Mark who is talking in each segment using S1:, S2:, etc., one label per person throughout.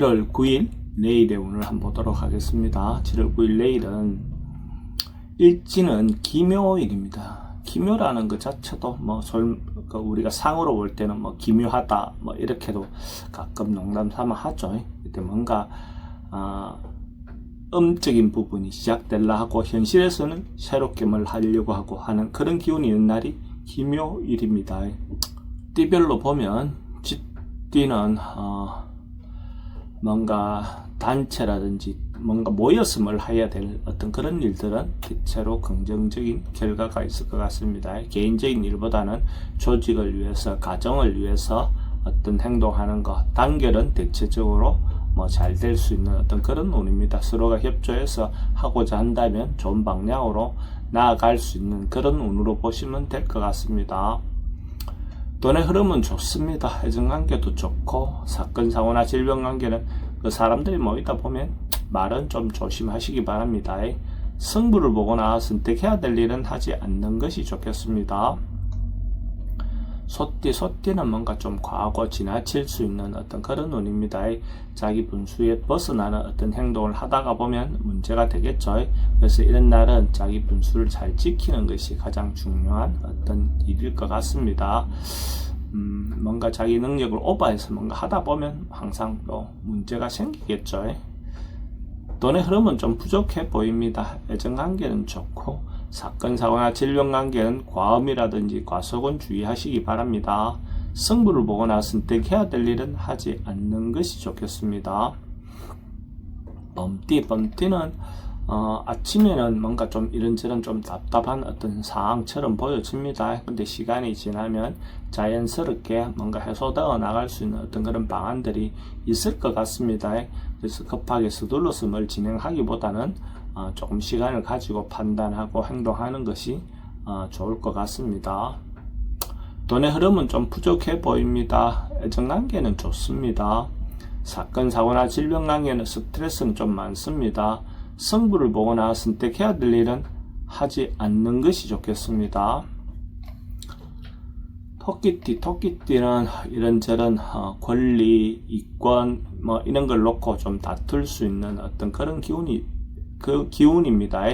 S1: 7월 9일 내일의 운을 한번 보도록 하겠습니다. 7월 9일 내일은 일지는 기묘일입니다. 기묘라는 것 자체도 뭐 솔, 그 우리가 상으로 볼 때는 뭐 기묘하다 뭐 이렇게도 가끔 농담 삼아 하죠. 그때 뭔가 아, 음적인 부분이 시작될라 하고 현실에서는 새롭게 뭘 하려고 하고 하는 그런 기운이 있는 날이 기묘일입니다. 띠별로 보면 쥐띠는 어, 뭔가 단체라든지 뭔가 모였음을 해야 될 어떤 그런 일들은 대체로 긍정적인 결과가 있을 것 같습니다. 개인적인 일보다는 조직을 위해서, 가정을 위해서 어떤 행동하는 것, 단결은 대체적으로 뭐 잘 될 수 있는 어떤 그런 운입니다. 서로가 협조해서 하고자 한다면 좋은 방향으로 나아갈 수 있는 그런 운으로 보시면 될 것 같습니다. 돈의 흐름은 좋습니다. 애정관계도 좋고 사건 사고나 질병 관계는 그 사람들이 모이다 보면 말은 좀 조심하시기 바랍니다. 승부를 보거나 선택해야 될 일은 하지 않는 것이 좋겠습니다. 소띠, 소띠는 뭔가 좀 과하고 지나칠 수 있는 어떤 그런 운입니다. 자기 분수에 벗어나는 어떤 행동을 하다가 보면 문제가 되겠죠. 그래서 이런 날은 자기 분수를 잘 지키는 것이 가장 중요한 어떤 일일 것 같습니다. 음, 뭔가 자기 능력을 오버해서 뭔가 하다 보면 항상 또 문제가 생기겠죠. 돈의 흐름은 좀 부족해 보입니다. 애정관계는 좋고 사건, 사고나 질병 관계는 과음이라든지 과속은 주의하시기 바랍니다. 승부를 보거나 선택해야 될 일은 하지 않는 것이 좋겠습니다. 범띠, 범띠는 어, 아침에는 뭔가 좀 이런저런 좀 답답한 어떤 상황처럼 보여집니다. 근데 시간이 지나면 자연스럽게 뭔가 해소되어 나갈 수 있는 어떤 그런 방안들이 있을 것 같습니다. 그래서 급하게 서둘러서 뭘 진행하기보다는 어, 조금 시간을 가지고 판단하고 행동하는 것이 어, 좋을 것 같습니다. 돈의 흐름은 좀 부족해 보입니다. 애정관계는 좋습니다. 사건, 사고나 질병 관계는 스트레스는 좀 많습니다. 승부를 보거나 선택해야 될 일은 하지 않는 것이 좋겠습니다. 토끼띠, 토끼띠는 이런저런 어, 권리, 이권, 뭐 이런 걸 놓고 좀 다툴 수 있는 어떤 그런 기운이 그 기운입니다.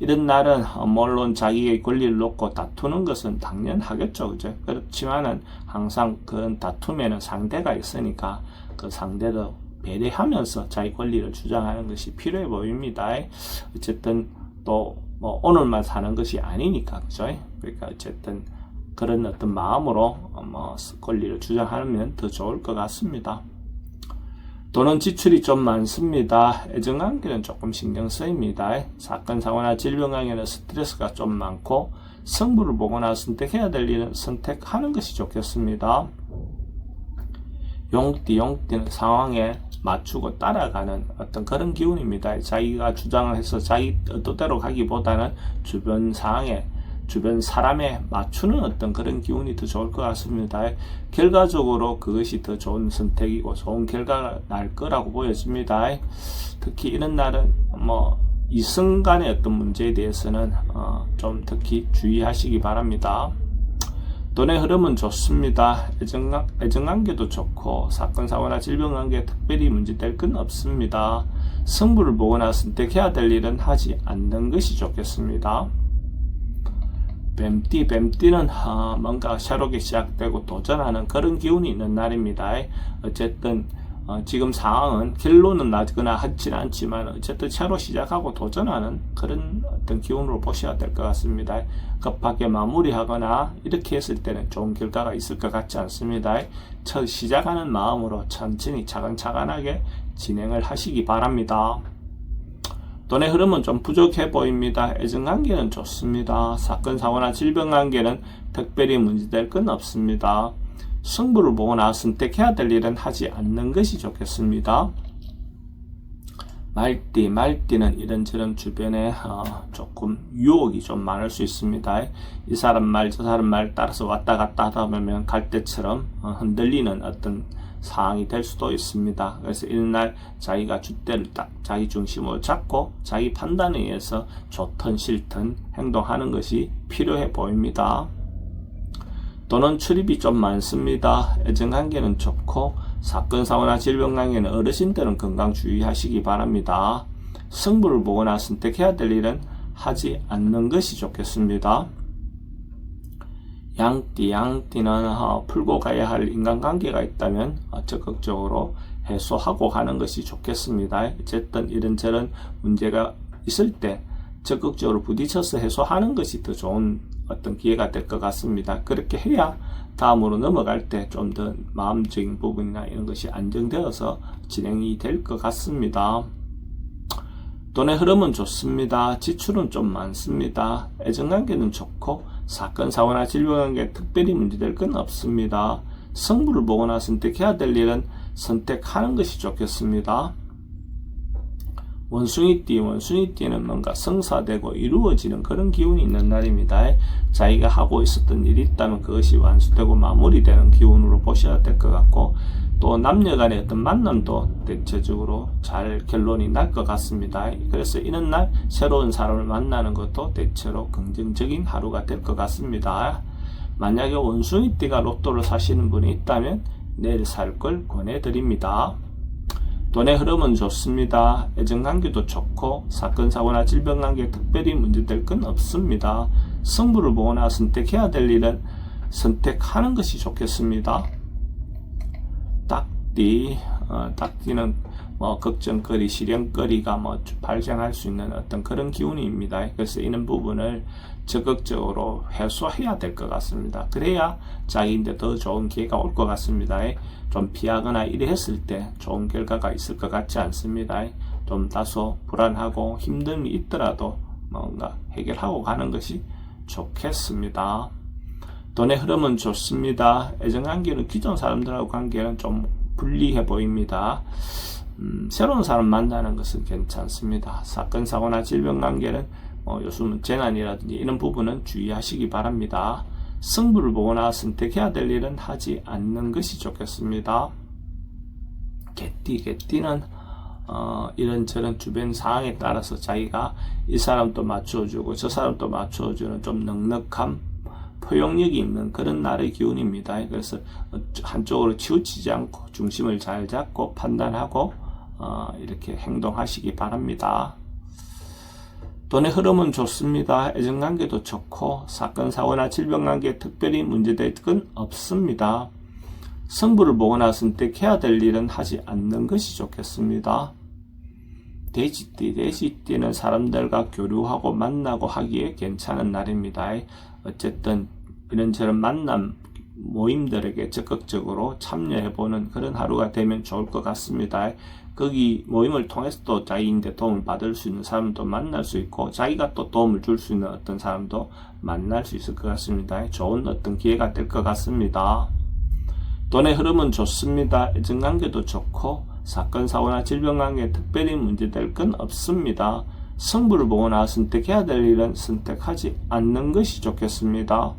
S1: 이런 날은 어, 물론 자기의 권리를 놓고 다투는 것은 당연하겠죠, 그죠? 그렇지만은 항상 그 다툼에는 상대가 있으니까 그 상대도 배려하면서 자기 권리를 주장하는 것이 필요해 보입니다. 어쨌든 또 뭐 오늘만 사는 것이 아니니까 그죠? 그러니까 어쨌든 그런 어떤 마음으로 뭐 권리를 주장하면 더 좋을 것 같습니다. 돈은 지출이 좀 많습니다. 애정관계는 조금 신경 쓰입니다. 사건, 사고나 질병 관계는 스트레스가 좀 많고 승부를 보거나 선택해야 될 일은 선택하는 것이 좋겠습니다. 용띠, 용띠는 상황에 맞추고 따라가는 어떤 그런 기운입니다. 자기가 주장을 해서 자기 뜻대로 가기보다는 주변 상황에 주변 사람에 맞추는 어떤 그런 기운이 더 좋을 것 같습니다. 결과적으로 그것이 더 좋은 선택이고 좋은 결과가 날 거라고 보여집니다. 특히 이런 날은 뭐 이승간의 어떤 문제에 대해서는 어 좀 특히 주의하시기 바랍니다. 돈의 흐름은 좋습니다. 애정관, 애정관계도 좋고 사건 사고나 질병 관계 특별히 문제될 건 없습니다. 승부를 보거나 선택해야 될 일은 하지 않는 것이 좋겠습니다. 뱀띠, 뱀띠는 어, 뭔가 새롭게 시작되고 도전하는 그런 기운이 있는 날입니다. 어쨌든 어, 지금 상황은 결론은 나거나 하지는 않지만 어쨌든 새로 시작하고 도전하는 그런 어떤 기운으로 보셔야 될 것 같습니다. 급하게 마무리하거나 이렇게 했을 때는 좋은 결과가 있을 것 같지 않습니다. 첫 시작하는 마음으로 천천히 차근차근하게 진행을 하시기 바랍니다. 돈의 흐름은 좀 부족해 보입니다. 애정관계는 좋습니다. 사건, 사고나 질병 관계는 특별히 문제될 건 없습니다. 승부를 보거나 선택해야 될 일은 하지 않는 것이 좋겠습니다. 말띠, 말띠는 이런저런 주변에 어, 조금 유혹이 좀 많을 수 있습니다. 이 사람 말, 저 사람 말 따라서 왔다 갔다 하다 보면 갈대처럼 어, 흔들리는 어떤 상황이 될 수도 있습니다. 그래서 이날 자기가 주대를 딱 자기 중심으로 잡고 자기 판단에 의해서 좋든 싫든 행동하는 것이 필요해 보입니다. 돈은 출입이 좀 많습니다. 애정관계는 좋고 사건 사고나 질병 관계는 어르신들은 건강 주의하시기 바랍니다. 승부를 보거나 선택해야 될 일은 하지 않는 것이 좋겠습니다. 양띠, 양띠는 어, 풀고 가야 할 인간관계가 있다면 어, 적극적으로 해소하고 가는 것이 좋겠습니다. 어쨌든 이런저런 문제가 있을 때 적극적으로 부딪혀서 해소하는 것이 더 좋은 어떤 기회가 될 것 같습니다. 그렇게 해야 다음으로 넘어갈 때 좀 더 마음적인 부분이나 이런 것이 안정되어서 진행이 될 것 같습니다. 돈의 흐름은 좋습니다. 지출은 좀 많습니다. 애정관계는 좋고 사건 사고나 질병관계 특별히 문제될 건 없습니다. 성부를 보거나 선택해야 될 일은 선택하는 것이 좋겠습니다. 원숭이띠, 원숭이띠는 뭔가 성사되고 이루어지는 그런 기운이 있는 날입니다. 자기가 하고 있었던 일이 있다면 그것이 완수되고 마무리되는 기운으로 보셔야 될 것 같고 또 남녀 간의 어떤 만남도 대체적으로 잘 결론이 날 것 같습니다. 그래서 이런 날 새로운 사람을 만나는 것도 대체로 긍정적인 하루가 될 것 같습니다. 만약에 원숭이띠가 로또를 사시는 분이 있다면 내일 살 걸 권해드립니다. 돈의 흐름은 좋습니다. 애정관계도 좋고 사건 사고나 질병 관계 특별히 문제될 건 없습니다. 승부를 보거나 선택해야 될 일은 선택하는 것이 좋겠습니다. 딱띠, 어, 딱띠는 뭐 걱정거리, 실행거리가 뭐 발생할 수 있는 어떤 그런 기운입니다. 그래서 이런 부분을 적극적으로 해소해야 될 것 같습니다. 그래야 자기인데 더 좋은 기회가 올 것 같습니다. 좀 피하거나 이래 했을 때 좋은 결과가 있을 것 같지 않습니다. 좀 다소 불안하고 힘듦이 있더라도 뭔가 해결하고 가는 것이 좋겠습니다. 돈의 흐름은 좋습니다. 애정관계는 기존 사람들하고 관계는 좀 불리해 보입니다. 음, 새로운 사람 만나는 것은 괜찮습니다. 사건, 사고나 질병 관계는 뭐 요즘은 재난이라든지 이런 부분은 주의하시기 바랍니다. 승부를 보거나 선택해야 될 일은 하지 않는 것이 좋겠습니다. 개띠, 개띠는 어, 이런저런 주변 상황에 따라서 자기가 이 사람도 맞춰주고 저 사람도 맞춰주는 좀 넉넉함, 포용력이 있는 그런 날의 기운입니다. 그래서 한쪽으로 치우치지 않고 중심을 잘 잡고 판단하고 어, 이렇게 행동하시기 바랍니다. 돈의 흐름은 좋습니다. 애정관계도 좋고 사건 사고나 질병관계 특별히 문제될 건 없습니다. 성부를 보거나 선택해야 될 일은 하지 않는 것이 좋겠습니다. 돼지띠, 돼지띠는 사람들과 교류하고 만나고 하기에 괜찮은 날입니다. 어쨌든 이런 저런 만남 모임들에게 적극적으로 참여해보는 그런 하루가 되면 좋을 것 같습니다. 거기 모임을 통해서도 자기인데 도움을 받을 수 있는 사람도 만날 수 있고 자기가 또 도움을 줄 수 있는 어떤 사람도 만날 수 있을 것 같습니다. 좋은 어떤 기회가 될 것 같습니다. 돈의 흐름은 좋습니다. 애정관계도 좋고 사건 사고나 질병 관계 특별히 문제될 건 없습니다. 성부를 보거나 선택해야 될 일은 선택하지 않는 것이 좋겠습니다.